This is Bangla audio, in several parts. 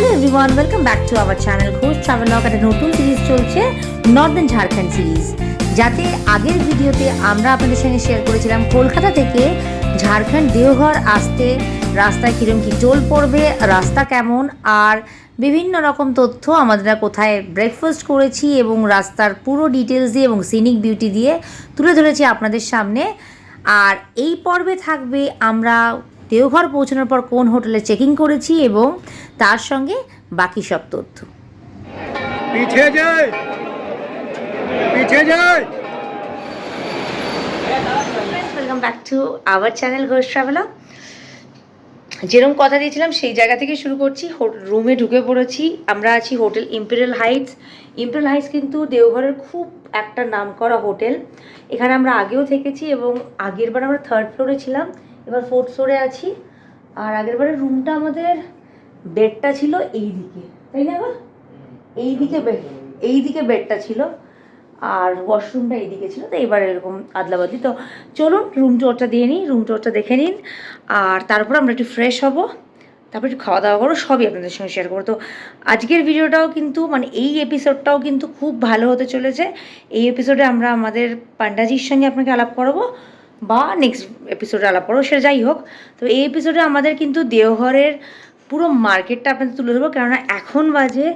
Hello everyone welcome back to our channel Ghosh travelogue একটা নতুন সিরিজ চলছে নর্দার্ন ঝাড়খণ্ড সিরিজ যাতে আগের ভিডিওতে আমরা আপনাদের সঙ্গে শেয়ার করেছিলাম, কলকাতা থেকে ঝাড়খণ্ড দেওঘর আসতে রাস্তায় কীরকম কী টোল পড়বে, রাস্তা কেমন, আর বিভিন্ন রকম তথ্য আমাদের কোথায় ব্রেকফাস্ট করেছি এবং রাস্তার পুরো ডিটেলস দিয়ে এবং সিনিক বিউটি দিয়ে তুলে ধরেছি আপনাদের সামনে। আর এই পর্বে থাকবে আমরা দেওঘর পৌঁছানোর পর কোন হোটেলে চেকিং করেছি এবং তার সঙ্গে বাকি সব তথ্য। টু আওয়ার চ্যানেল যেরকম কথা দিয়েছিলাম সেই জায়গা থেকে শুরু করছি। রুমে ঢুকে পড়েছি। আমরা আছি hotel Imperial Heights Imperial Heights কিন্তু দেওঘরের খুব একটা নাম করা হোটেল। এখানে আমরা আগেও থেকেছি এবং আগের বার আমরা থার্ড ফ্লোরে ছিলাম। এবার ফোর্থ ফ্লোরে আছি। আর আগের বারের রুমটা আমাদের বেডটা ছিল এই দিকে তাই না বা এই দিকে বেড এই দিকে বেডটা ছিল। আর ওয়াশরুমটা এইদিকে ছিল। তো এবার এরকম আদলা বদলি তো চলুন রুম টোরটা দিয়ে নিই। রুম টোরটা দেখে নিন। আর তারপর আমরা একটু ফ্রেশ হব। তারপর একটু খাওয়া দাওয়া করব। সবই আপনাদের সঙ্গে শেয়ার করব। তো আজকের ভিডিওটাও কিন্তু মানে এই এপিসোডটাও কিন্তু খুব ভালো হতে চলেছে। এই এপিসোডে আমরা আমাদের পান্ডাজির সঙ্গে আপনাকে আলাপ করাবো। বা নেক্সট এপিসোডে আলাপ করব সেটা যাই হোক। তো এই এপিসোডে আমাদের কিন্তু দেওঘরের পুরো মার্কেটটা আপনাদের তুলে ধরবো। কেননা এখন বাজে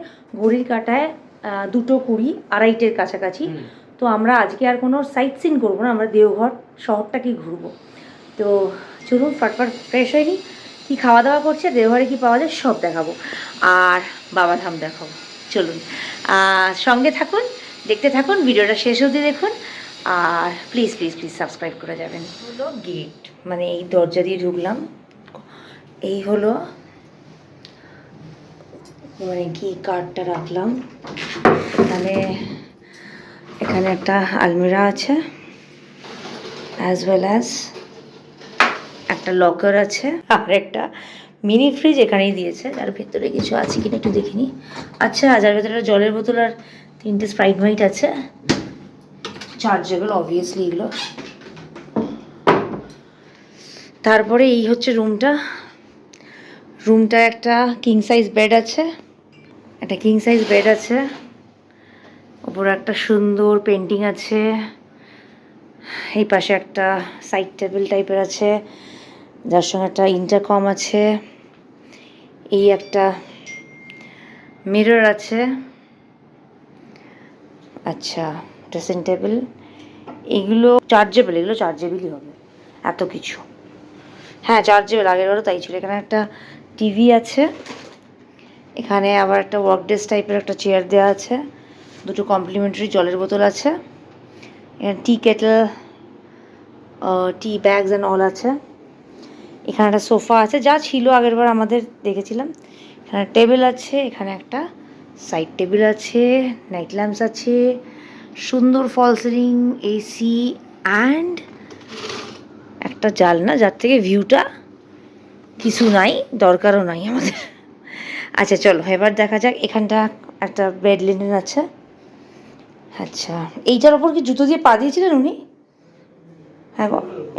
ঘড়ির কাটায় দুটো কুড়ি আড়াইটের কাছাকাছি। তো আমরা আজকে আর কোনো সাইট সিন করব না আমরা দেওঘর শহরটাকেই ঘুরবো। তো চলুন ফটফট ফ্রেশ হয়ে নিই। কী খাওয়া দাওয়া করছে দেওঘরে কী পাওয়া যায় সব দেখাবো। আর বাবাধাম দেখাবো। চলুন সঙ্গে থাকুন দেখতে থাকুন ভিডিওটা শেষ অবধি দেখুন। আর প্লিজ প্লিজ প্লিজ সাবস্ক্রাইব করে যাবেন। হলো গেট মানে এই দরজা দিয়ে ঢুকলাম। এই হলো মানে কি কার্ডটা রাখলাম। এখানে এখানে একটা আলমিরা আছে অ্যাজ ওয়েল অ্যাজ একটা লকার আছে, আর একটা মিনি ফ্রিজ এখানেই দিয়েছে। তার ভেতরে কিছু আছে কিনা একটু দেখিনি আচ্ছা যার ভেতরে জলের বোতল আর তিনটে স্প্রাইট হোয়াইট আছে চার্জেবল অবভিয়াসলি এগুলো। তারপরে এই হচ্ছে রুমটা। রুমটা একটা কিং সাইজ বেড আছে। একটা কিং সাইজ বেড আছে। ওপরে একটা সুন্দর পেন্টিং আছে। এই পাশে একটা সাইড টেবিল টাইপের আছে। যার সঙ্গে একটা ইন্টারকম আছে। এই একটা মিরর আছে। আচ্ছা। ড্রেসিং টেবিল এগুলো চার্জেবল এগুলো চার্জেবলই হবে, এত কিছু। হ্যাঁ চার্জেবল আগের বারও তাই ছিল, এখানে একটা টিভি আছে, এখানে আবার একটা ওয়ার্ক ডেস্ক টাইপের একটা চেয়ার দেওয়া আছে, দুটো কমপ্লিমেন্টারি জলের বোতল আছে, এখানে tea kettle tea bags and all আছে, এখানে একটা সোফা আছে, যা ছিল আগেরবার আমাদের দেখেছিলাম, এখানে টেবিল আছে, এখানে একটা সাইড টেবিল আছে নাইট ল্যাম্পস আছে সুন্দর ফল সিলিং এসি অ্যান্ড একটা জালনা, যার থেকে ভিউটা কিছু নাই, দরকারও নাই আমাদের। আচ্ছা চলো, এবার দেখা যাক, এখানটা একটা বেড লিনেন আছে। আচ্ছা এইটার ওপর কি জুতো দিয়ে পা দিয়েছিলেন উনি? হ্যাঁ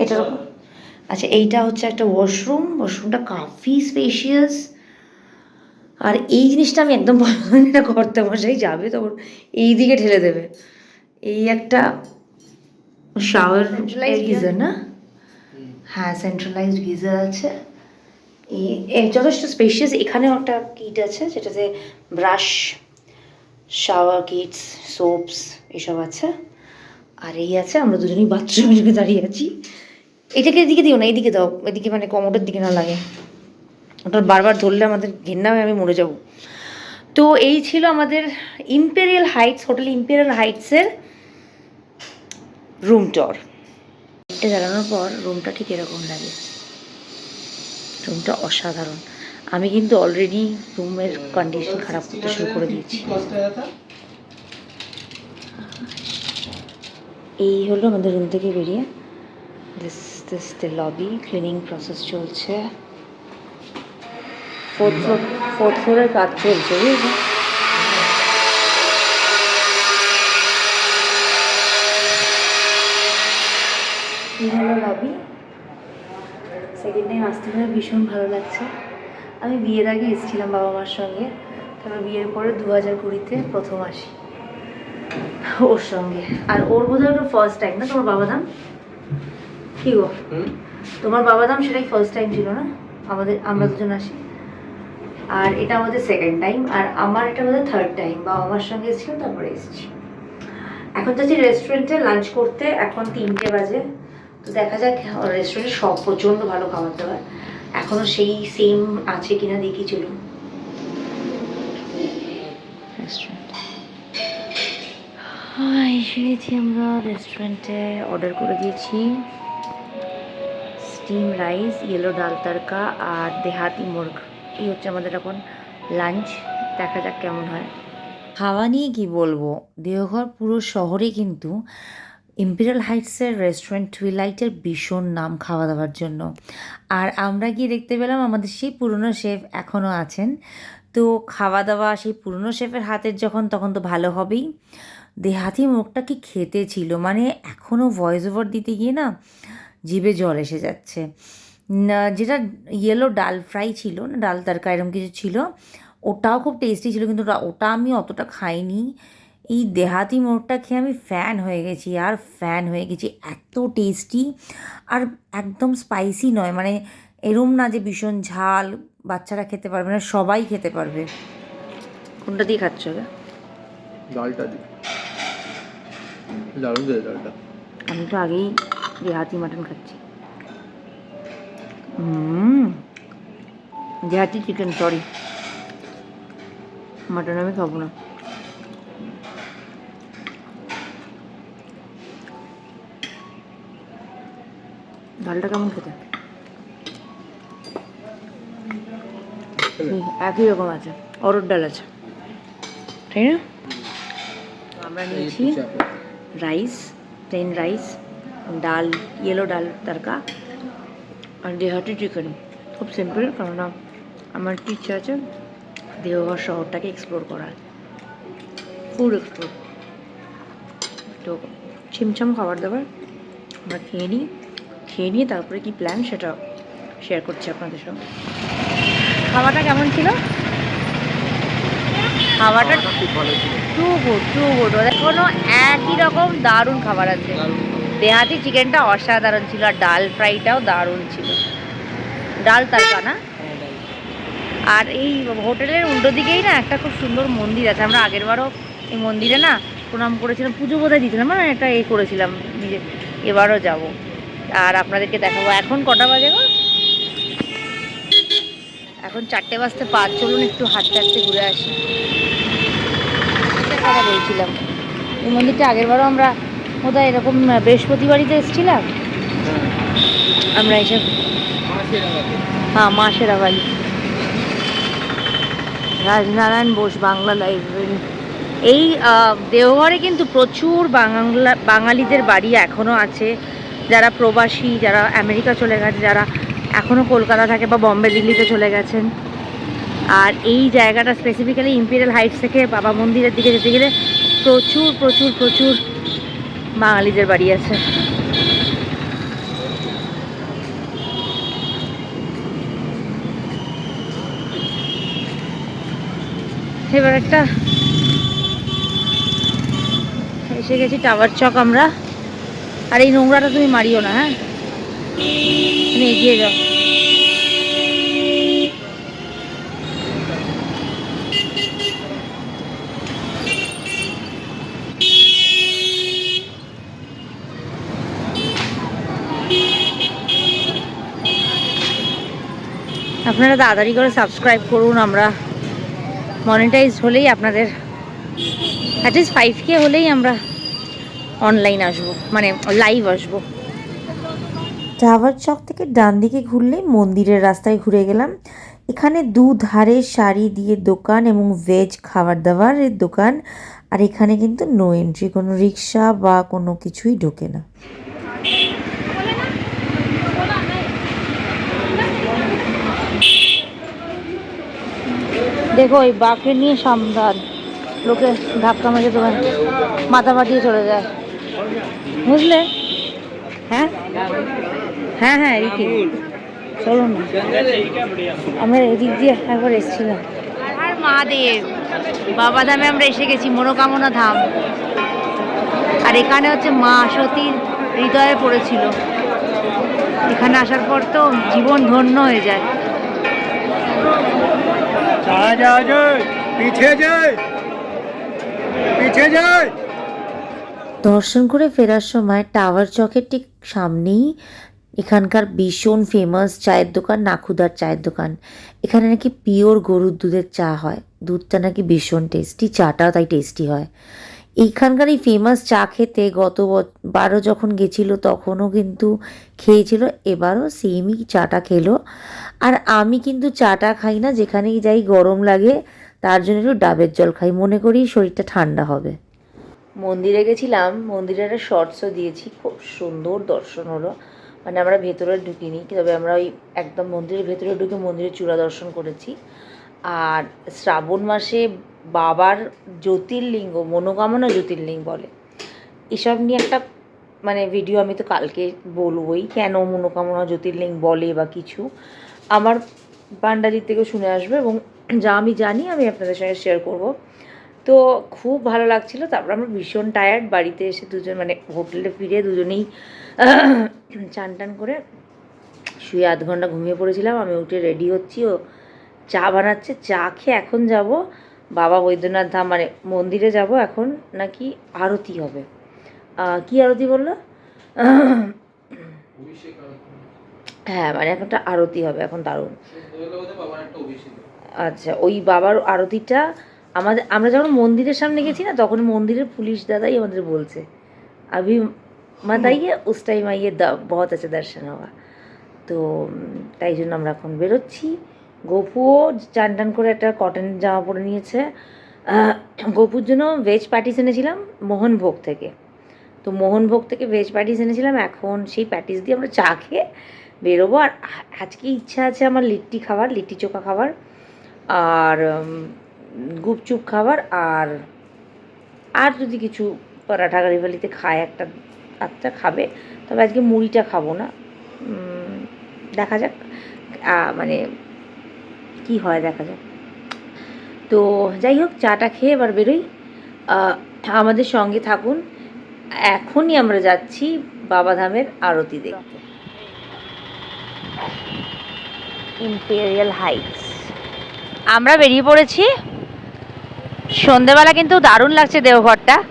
এটার ওপর। আচ্ছা এইটা হচ্ছে একটা ওয়াশরুম ওয়াশরুমটা কাফি স্পেশিয়াস আর এই জিনিসটা আমি একদম করতে মশাই যাবে তখন, এই দিকে ঠেলে দেবে। এই একটা শাওয়ার গিজার না? হ্যাঁ সেন্ট্রালাইজড গিজার আছে। এই যথেষ্ট স্পেশিয়াস এখানেও একটা কিট আছে যেটাতে ব্রাশ শাওয়ার কিটস সোপস এসব আছে। আর এই আছে আমরা দুজনেই বাথরুমে ঢুকে দাঁড়িয়ে আছি। এটাকে এদিকে দিও না এইদিকে দাও। এদিকে মানে কমোডের দিকে না লাগে। ওটা বারবার ধরলে আমাদের ঘেন্না হয়ে আমি মরে যাব। তো এই ছিল আমাদের ইম্পেরিয়াল হাইটস হোটেল ইম্পেরিয়াল হাইটসের রুম টর এটা জ্বালানোর পর রুমটা ঠিক এরকম লাগে। রুমটা অসাধারণ। আমি কিন্তু অলরেডি রুমের কন্ডিশন খারাপ করতে শুরু করে দিয়েছি। এই হলো আমাদের রুম থেকে বেরিয়ে। This this the lobby cleaning process চলছে। ফোর্থ ফ্লোর ফোর্থ ফ্লোরের কাজ চলছে বুঝলি এই হলো লবি সেকেন্ড টাইম আসতে পারে ভীষণ ভালো লাগছে। আমি বিয়ের আগে এসেছিলাম বাবা মার সঙ্গে। তারপর বিয়ের পরে দু হাজার কুড়িতে প্রথম আসি। ওর সঙ্গে। আর ওর বোধহয় ওটা ফার্স্ট টাইম না? তোমার বাবা দাম কি গো? তোমার বাবা দাম সেটাই ফার্স্ট টাইম ছিল না? আমাদের আমরা দুজন আসি। আর এটা আমাদের সেকেন্ড টাইম আর আমার এটা বোধহয় থার্ড টাইম বাবা মার সঙ্গে এসেছিলাম তারপরে এসেছি। এখন যাচ্ছি রেস্টুরেন্টে লাঞ্চ করতে এখন তিনটে বাজে। তো দেখা যাক রেস্টুরেন্টে সব প্রচণ্ড ভালো খাবার দাবার। এখনও সেই সেম আছে কিনা দেখি, চলুন। এসে গেছি আমরা রেস্টুরেন্টে অর্ডার করে দিয়েছি। স্টিম রাইস ইয়েলো ডাল তড়কা আর দেহাতি মুর্গ এই হচ্ছে আমাদের এখন লাঞ্চ দেখা যাক কেমন হয়। খাওয়া নিয়ে কি বলব? দেওঘর পুরো শহরে কিন্তু ইম্পেরিয়াল হাইটসের রেস্টুরেন্ট টুইলাইটের ভীষণ নাম খাওয়া দাওয়ার জন্য। আর আমরা গিয়ে দেখতে পেলাম আমাদের সেই পুরনো শেফ এখনও আছেন। তো খাওয়া দাওয়া সেই পুরনো শেফের হাতের যখন, তখন তো ভালো হবেই। দেহাতি মুখটা কি খেতে ছিল? মানে এখনও ভয়েস ওভার দিতে গিয়ে না জিভে জল এসে যাচ্ছে। যেটা ইয়েলো ডাল ফ্রাই ছিল, না, ডাল তরকা এরকম কিছু ছিল, ওটাও খুব টেস্টি ছিল, কিন্তু ওটা আমি অতটা খাইনি। এই দেহাতি মোড়টা খেয়ে আমি ফ্যান হয়ে গেছি আর ফ্যান হয়ে গেছি এত টেস্টি আর একদম স্পাইসি নয় মানে এরম না যে ভীষণ ঝাল বাচ্চারা খেতে পারবে না সবাই খেতে পারবে। কোনটা দিয়ে খাচ্ছ ডালটা দি দারুণ দে ডালটা। আমি তো আগেই দেহাতি মাটন খাচ্ছি। হুম দেহাতি চিকেন সরি মাটন আমি খাব না। ডালটা কেমন খেতে? একই রকম আছে অরড় ডাল আছে। তাই না? আমরা নিয়েছি রাইস প্লেন রাইস ডাল ইয়েলো ডাল তড়কা আর দেহাটি চিকেন খুব সিম্পল কারণ আমার ইচ্ছা আছে দেওঘর শহরটাকে এক্সপ্লোর করার। ফুল এক্সপ্লোর তো ছিমছাম খাবার দাবার আমরা খেয়ে নিই। খেয়ে নিয়ে তারপরে কি প্ল্যান সেটা শেয়ার করছি আপনাদের সঙ্গে। খাওয়াটা কেমন ছিল? খাওয়াটা টু গুড টু গুড। ওদের কোনো একই রকম দারুণ খাবার আছে। দেহাতি চিকেনটা অসাধারণ ছিল আর ডাল ফ্রাইটাও দারুণ ছিল। ডাল তারকা না? আর এই হোটেলের উল্টো দিকেই না একটা খুব সুন্দর মন্দির আছে। আমরা আগেরবারও এই মন্দিরে না প্রণাম করেছিলাম। পুজো বোধহয় দিয়েছিলাম মানে একটা এ করেছিলাম নিজে। এবারও যাব। আর আপনাদেরকে দেখাবো, এখন কটা বাজে গো? এখন চারটে বাজতে পাঁচ, চলুন একটু হাঁটতে হাঁটতে ঘুরে আসি। কথা বলছিলাম, এই মন্দিরটা আগেরবারও আমরা বোধহয় এরকম বৃহস্পতিবারিতে এসেছিলাম? আমরা এসে হ্যাঁ মা শেরাবালি রাজনারায়ণ বোস বাংলা লাইব্রেরি। এই দেওঘরে কিন্তু প্রচুর বাংলা, বাঙালিদের বাড়ি এখনও আছে। যারা প্রবাসী, যারা আমেরিকা চলে গেছে, যারা এখনও কলকাতা থাকে বা বম্বে, দিল্লিতে চলে গেছেন। আর এই জায়গাটা স্পেসিফিক্যালি ইম্পিরিয়াল হাইটস থেকে বাবা মন্দিরের দিকে যেতে গেলে প্রচুর প্রচুর প্রচুর বাঙালিদের বাড়ি আছে। এবার একটা এসে গেছি টাওয়ার চক আমরা। আর এই নোংরাটা তুমি মারিও না হ্যাঁ? তুমি এগিয়ে যাও। আপনারা তাড়াতাড়ি করে সাবস্ক্রাইব করুন আমরা। মনিটাইজ হলেই আপনাদের অ্যাটলিস্ট ফাইভ কে হলেই আমরা অনলাইন আসব মানে লাইভ আসব। টাওয়ার চক থেকে ডান দিকে ঘুরলেই মন্দিরের রাস্তায় ঘুরে গেলাম। এখানে দু ধারে শাড়ি দিয়ে দোকান এবং ভেজ খাবার দাবারের দোকান। আর এখানে কিন্তু নো এন্ট্রি কোনো রিক্সা বা কোনো কিছুই ঢোকে না। দেখো ওই বাঘকে নিয়ে সাবধান লোকে ধাক্কা মেরে তোমার মাথা ফাটিয়ে চলে যায়। বুঝলে? হ্যাঁ? হ্যাঁ হ্যাঁ এদিকে চলো না। আমরা এদিক দিয়ে একবার এসেছিলাম। আর মহাদেব বাবা ধামে আমরা এসে গেছি মনোকামনা ধাম। আর এখানে হচ্ছে মা সতীর হৃদয়ে পড়েছিল। এখানে আসার পর তো জীবন ধন্য হয়ে যায়। পিছিয়ে যায় পিছিয়ে যায় দর্শন করে ফেরার সময় টাওয়ার চকের ঠিক সামনেই এখানকার ভীষণ ফেমাস চায়ের দোকান, নাখুদার চায়ের দোকান। এখানে নাকি পিওর গরুর দুধের চা হয়। দুধটা নাকি ভীষণ টেস্টি চাটাও তাই টেস্টি হয়। এইখানকার এই ফেমাস চা খেতে গত বারও যখন গেছিল তখনও কিন্তু খেয়েছিল, এবারও সেমই চাটা খেলো। আর আমি কিন্তু চাটা খাই না, যেখানেই যাই গরম লাগে, তার জন্য একটু ডাবের জল খাই। মনে করি শরীরটা ঠান্ডা হবে। মন্দিরে গেছিলাম, মন্দিরে একটা শর্টসও দিয়েছি, খুব সুন্দর দর্শন হলো। মানে আমরা ভেতরে ঢুকিনি, তবে আমরা ওই একদম মন্দিরের ভেতরে ঢুকে মন্দিরের চূড়া দর্শন করেছি। আর শ্রাবণ মাসে বাবার জ্যোতির্লিঙ্গ, মনোকামনা জ্যোতির্লিঙ্গ বলে। এসব নিয়ে একটা মানে ভিডিও আমি তো কালকে বলবোই, কেন মনোকামনা জ্যোতির্লিঙ্গ বলে বা কিছু। আমার পান্ডাজির থেকে শুনে আসবে এবং যা আমি জানি আমি আপনাদের সঙ্গে শেয়ার করব। তো খুব ভালো লাগছিল। তারপর আমরা ভীষণ টায়ার্ড বাড়িতে এসে দুজন মানে হোটেলে ফিরে দুজনেই চান টান করে শুয়ে আধ ঘণ্টা ঘুমিয়ে পড়েছিলাম। আমি উঠে রেডি হচ্ছি। ও চা বানাচ্ছে। চা খেয়ে এখন যাব। বাবা বৈদ্যনাথ ধাম মানে মন্দিরে যাব এখন। নাকি আরতি হবে। কি আরতি বলল? হ্যাঁ মানে এখন একটা আরতি হবে। এখন দারুণ। আচ্ছা ওই বাবার আরতিটা আমাদের, আমরা যখন মন্দিরের সামনে গেছি না, তখন মন্দিরের পুলিশ দাদাই আমাদের বলছে। আবি মাতাইয়ে, উস টাইম আইয়ে বহত আছে দর্শন হওয়া। তো, তাই জন্য আমরা এখন বেরোচ্ছি। গপুও চান টান করে একটা কটন জামা পরে নিয়েছে। গপুর জন্য ভেজ প্যাটিস এনেছিলাম মোহনভোগ থেকে। তো মোহনভোগ থেকে ভেজ প্যাটিস এনেছিলাম। এখন সেই প্যাটিস দিয়ে আমরা চা খেয়ে বেরোবো। আর আজকে ইচ্ছা আছে আমার লিট্টি খাবার লিট্টি চোখা খাবার আর গুপচুপ খাবার আর আর যদি কিছু পরাঠা গাড়িফালিতে খায় একটা আচ্ছা খাবে, তবে আজকে মুড়িটা খাব না। দেখা যাক মানে কি হয় দেখা যাক। তো যাই হোক, চাটা খেয়ে এবার বেরোই। আমাদের সঙ্গে থাকুন। এখনই আমরা যাচ্ছি বাবাধামের আরতি দেখতে। ইম্পেরিয়াল হাইটস আমরা বেরিয়ে পড়েছি সন্ধেবেলা কিন্তু দারুণ লাগছে দেওঘরটা।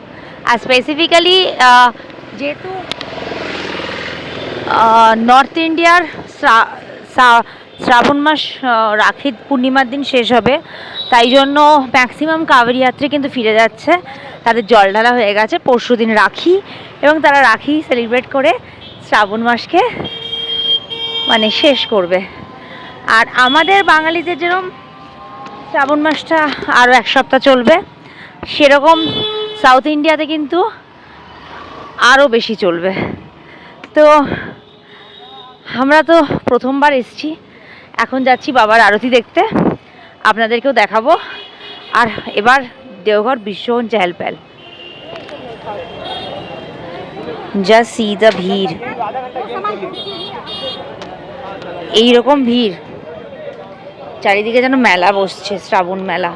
আর স্পেসিফিক্যালি যেহেতু নর্থ ইন্ডিয়ার শ্রা- শ্রা- শ্রাবণ মাস রাখি পূর্ণিমার দিন শেষ হবে, তাই জন্য ম্যাক্সিমাম কাবেরি যাত্রী কিন্তু ফিরে যাচ্ছে। তাদের জল ঢালা হয়ে গেছে, পরশু দিন রাখি, এবং তারা রাখি সেলিব্রেট করে শ্রাবণ মাসকে মানে শেষ করবে। আর আমাদের বাঙালিদের যেরকম শ্রাবণ মাসটা আরও এক সপ্তাহ চলবে। সেরকম সাউথ ইন্ডিয়াতে কিন্তু আরও বেশি চলবে। তো আমরা তো প্রথমবার এসেছি, এখন যাচ্ছি বাবার আরতি দেখতে। আপনাদেরকেও দেখাবো। আর এবার দেওঘর ভীষণ চেহল প্যাল। যা সি দ্য ভিড়। এইরকম ভিড়। চারিদিকে যেন মেলা বসছে, শ্রাবণ মেলা।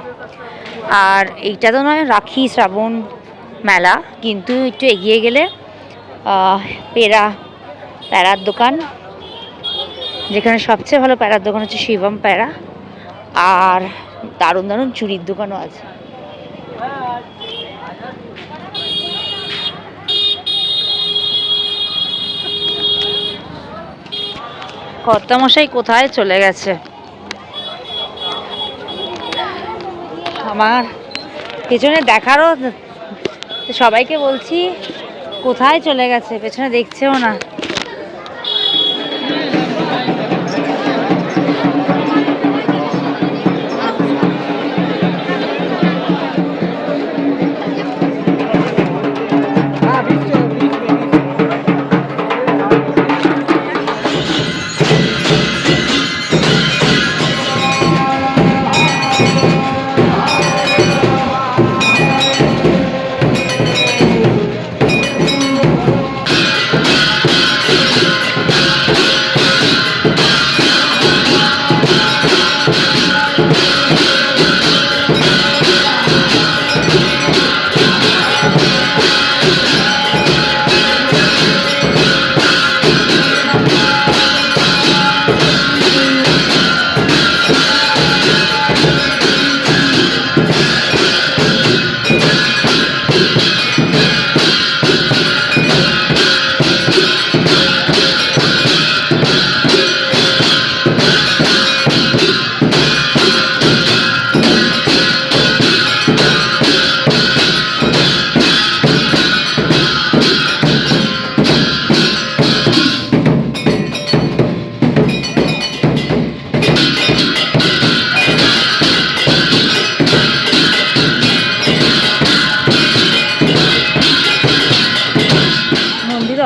আর এইটা তো নয়, রাখি শ্রাবণ মেলা, কিন্তু একটু এগিয়ে গেলে পেড়া প্যারার দোকান, যেখানে সবচেয়ে ভালো প্যারার দোকান হচ্ছে শিবম প্যারা আর দারুণ দারুণ চুরির দোকানও আছে। কর্তামশাই কোথায় চলে গেছে? আমার পেছনে দেখারও সবাইকে বলছি কোথায় চলে গেছে? পেছনে দেখছেও না।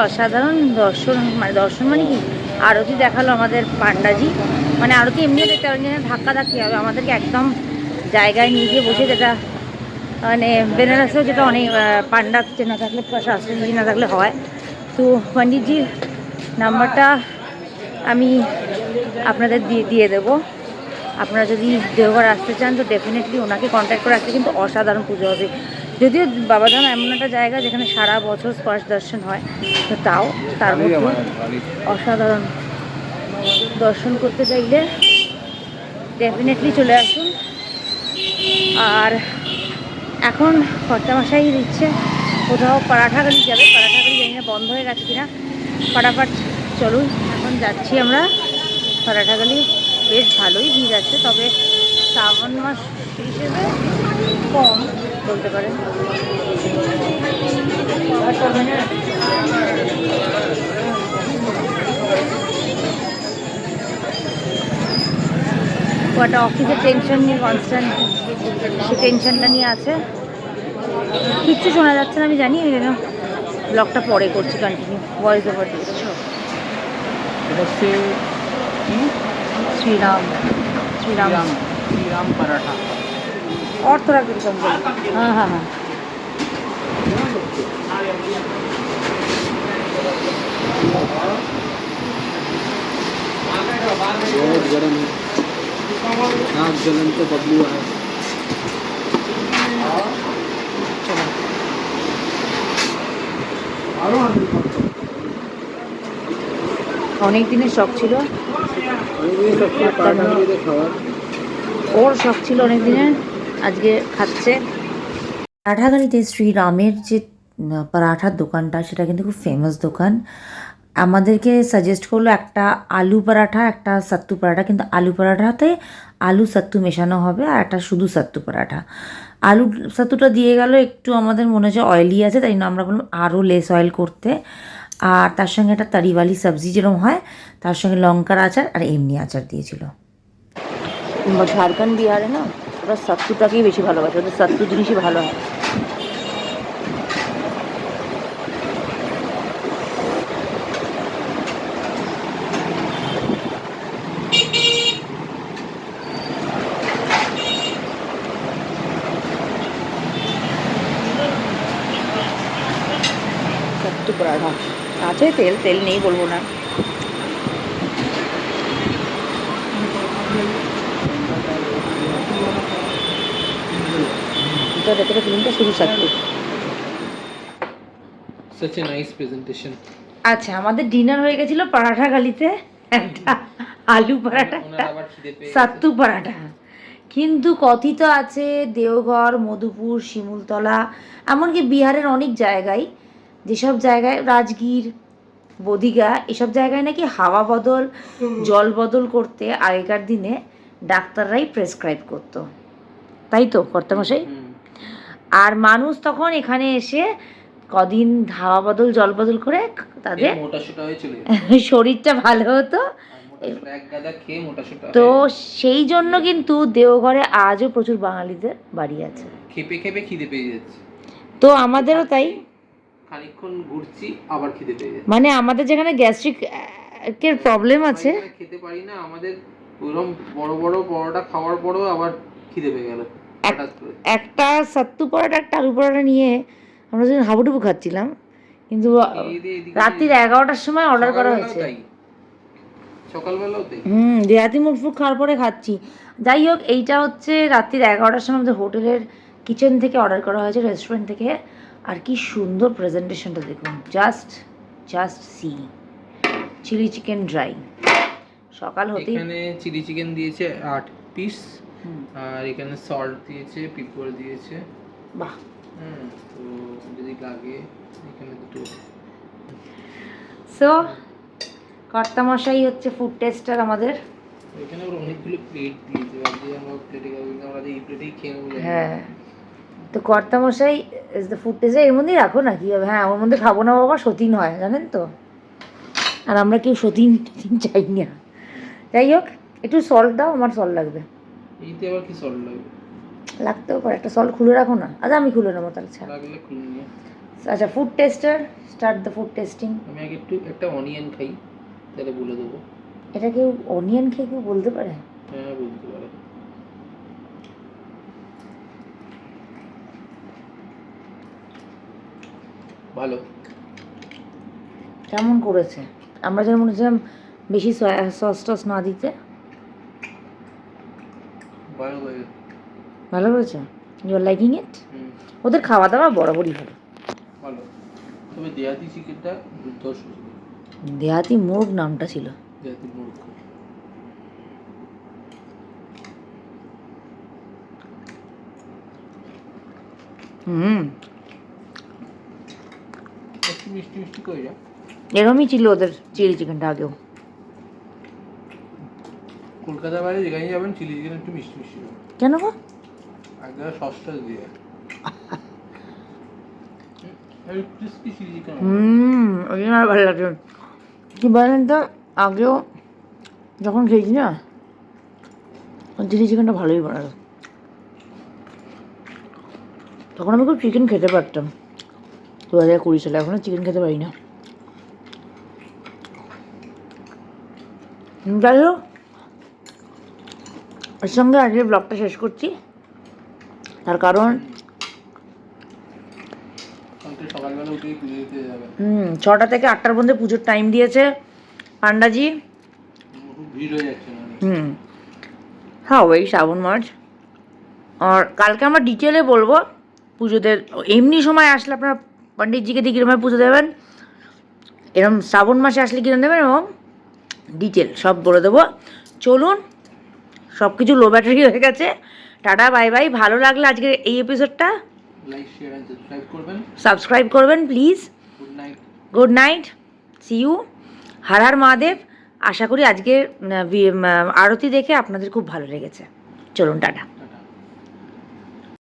অসাধারণ দর্শন মানে দর্শন মানে কি? আরতি দেখাল আমাদের পান্ডাজি। মানে আরতি এমনিও দেখতে পারেন যেখানে ধাক্কা ধাক্কি হবে। আমাদেরকে একদম জায়গায় নিয়ে গিয়ে বসে যেটা মানে বেনারসেও যেটা অনেক পান্ডা চেনা থাকলে শাস্ত্রীজি না থাকলে হয়। তো পণ্ডিতজির নাম্বারটা আমি আপনাদের দিয়ে দিয়ে দেবো। আপনারা যদি দেওঘর আসতে চান, তো ডেফিনেটলি ওনাকে কন্ট্যাক্ট করে আসলে কিন্তু অসাধারণ পুজো হবে। যদিও বাবাধাম এমন একটা জায়গা যেখানে সারা বছর স্পর্শ দর্শন হয় তো তাও তার মধ্যে অসাধারণ দর্শন করতে চাইলে ডেফিনেটলি চলে আসুন। আর এখন কর্তামশাই দিচ্ছে কোথাও পাড়াঠাগালি যাবে পাড়াঠাগালি জানি না বন্ধ হয়ে গেছে কিনা ফটাফট চলুন। এখন যাচ্ছি আমরা। পাড়াঠাগালি বেশ ভালোই ভিড় আছে তবে শ্রাবণ মাস হিসেবে কম। বলতে পারেন একটা অফিসের টেনশন নিয়ে কনস্ট্যান্ট সে টেনশনটা নিয়ে আছে। কিচ্ছু শোনা যাচ্ছে না আমি জানি আমি যেন ব্লগটা পরে করছি কন্টিনিউ ভয়েস ওভার দিচ্ছি শ্রীরাম শ্রীরাম। শ্রীরাম শ্রীরাম শ্রীরাম পরাঠা অর্থ রাখবে হ্যাঁ হ্যাঁ হ্যাঁ बहुत गर्म है आग जलन तो बबलू है অনেক দিনের শখ ছিল ये सबसे पराठा मुझे खावा ওর শখ ছিল অনেক দিনের আজকে খাচ্ছে। পরাঠাগাড়িতে শ্রীরামের যে পরাঠার দোকানটা সেটা কিন্তু খুব ফেমাস দোকান। আমাদেরকে সাজেস্ট করল একটা আলু পরাঠা একটা সাত্তু পরাঠা কিন্তু আলু পরাঠাতে আলু সাত্তু মেশানো হবে আর একটা শুধু সাত্তু পরাঠা। আলু সাত্তুটা দিয়ে গেল একটু আমাদের মনে হচ্ছে অয়েলি আছে তাই জন্য আমরা বললাম আরও লেস অয়েল করতে। আর তার সঙ্গে একটা তারিওয়ালি সবজি যেরকম হয় তার সঙ্গে লঙ্কার আচার আর এমনি আচার দিয়েছিল। ঝাড়খণ্ড বিহারে না? ওরা সত্তুটাকেই বেশি ভালোবাসে, ওদের সত্তু জিনিসই ভালো হয়। সত্তু পরাঠা আছে তেল তেল নেই বলব না। এটা ভেতরে ফিলিংটা শুধু sattu such a nice presentation. আচ্ছা আমাদের ডিনার হয়ে গেছিল পরাঠা গালিতে। একটা আলু পরাঠা একটা সাত্তু পরাঠা। কিন্তু কথিত আছে দেওঘর মধুপুর শিমুলতলা এমনকি বিহারের অনেক জায়গায়। যেসব জায়গায় রাজগীর বদিঘা এসব জায়গায় নাকি হাওয়া বদল জল বদল করতে আগেকার দিনে ডাক্তাররাই প্রেসক্রাইব করতো। তাই তো কর্তামশাই। আর মানুষ তখন এখানে এসে কদিন ধাওয়া বদল জল বদল করে তাদের শরীরটা ভালো হতো। তো সেই জন্য কিন্তু দেওঘরে আজও প্রচুর বাঙালিদের বাড়ি আছে। খেপে খেপে খিদে পেয়ে যাচ্ছে। তো আমাদেরও তাই। খানিকক্ষণ ঘুরছি আবার খিদে পেয়ে যাচ্ছে। মানে আমাদের যেখানে গ্যাস্ট্রিক এর প্রবলেম আছে। খেতে পারি না আমাদের ওরকম বড় বড় পরোটা খাওয়ার পরেও আবার খিদে পেয়ে গেল। একটা সাত্তু পরোটা একটা আলু পরোটা নিয়ে আমরা যখন হাবুডুবু খাচ্ছিলাম। কিন্তু রাত্রির এগারোটার সময় অর্ডার করা হয়েছে। হুম দেহাতি মুখ ফুক খাওয়ার পরে খাচ্ছি। যাই হোক এইটা হচ্ছে রাত্রির এগারোটার সময় আমাদের হোটেলের কিচেন থেকে অর্ডার করা হয়েছে রেস্টুরেন্ট থেকে। আর কি সুন্দর প্রেজেন্টেশনটা দেখুন। Just just see chili chicken dry সকাল হতেই চিলি চিকেন দিয়েছে আট পিস আর এখানে সল্ট দিয়েছে পিপর দিয়েছে। বাহ। হুম তো যদি লাগে এখানে দুটো। সো কর্তামশাই হচ্ছে ফুড টেস্টার আমাদের। এখানে ওর অনেকগুলো প্লেট দিয়েছে। ভাবছি আমরা প্লেটে কিন্তু আমরা এই প্লেটেই খেয়ে নেব হ্যাঁ। তো কর্তামশাই ইজ দ্য ফুড টেস্টার এর মধ্যেই রাখো না কি হবে হ্যাঁ ওর মধ্যে খাব না বাবা সতীন হয় জানেন তো? আর আমরা কেউ সতীন টতীন চাই না। যাই হোক একটু সল্ট দাও আমার সল্ট লাগবে। এইতে আবার কি লাগবে? লাগতেও পারে একটা সল্ট খুলে রাখো না। আচ্ছা আমি খুলে নেব তাহলে ছাড়। লাগলে খুলে নিয়ে আচ্ছা food taster start the food tasting আমি আগে একটু একটা অনিয়ন খাই তাহলে বলে দেবো। এটা কেউ অনিয়ন খেয়ে কেউ বলতে পারে? হ্যাঁ বলতে পারে। ভালো। কেমন করেছে? আমরা যেমন বলেছিলাম বেশি সয়া সস টস না দিতে। ভালো ভালো ইউ আর লাইকিং ইট ওদের খাওয়া দাওয়া বরাবরই ভালো। ভালো। তবে দেহাতি চিকেনটা ছিল দেহাতি মোরগ নামটা ছিল। দেহাতি মুরগ। হুম। মিষ্টি মিষ্টি করে এরমই ছিল ওদের চিলি চিকেনটা আগেও। কলকাতা বাইরে যেখানে যাবেন চিলি চিকেন একটু মিষ্টি মিষ্টি কেন গো? একদম সসটা দিয়ে। হুম ওই জন্য আর ভালো লাগছে কি বলেন তো আগেও যখন খেয়েছি না চিলি চিকেনটা ভালোই বানালো তখন আমি খুব চিকেন খেতে পারতাম। দু হাজার কুড়ি সালে এখনও চিকেন খেতে পারি না। যাই হোক। এর সঙ্গে আজকে ব্লগটা শেষ করছি। তার কারণ হুম ছটা থেকে আটটার মধ্যে পুজোর টাইম দিয়েছে পান্ডাজি। হয়ে হুম। হ্যাঁ ওই শ্রাবণ মাস আর কালকে আমরা ডিটেলে বলব পুজোতে এমনি সময় আসলে আপনারা পণ্ডিতজিকে দিয়ে কীরকম পুজো দেবেন। এরকম শ্রাবণ মাসে আসলে কীরকম দেবেন এবং ডিটেল সব বলে দেবো। চলুন সব কিছু লো ব্যাটারি হয়ে গেছে। টাটা বাই বাই ভালো লাগল আজকের এই এপিসোডটা সাবস্ক্রাইব করবেন। Please good night see you Har Har Mahadev. আশা করি আজকের আরতি দেখে আপনাদের খুব ভালো লেগেছে। চলুন টাটা।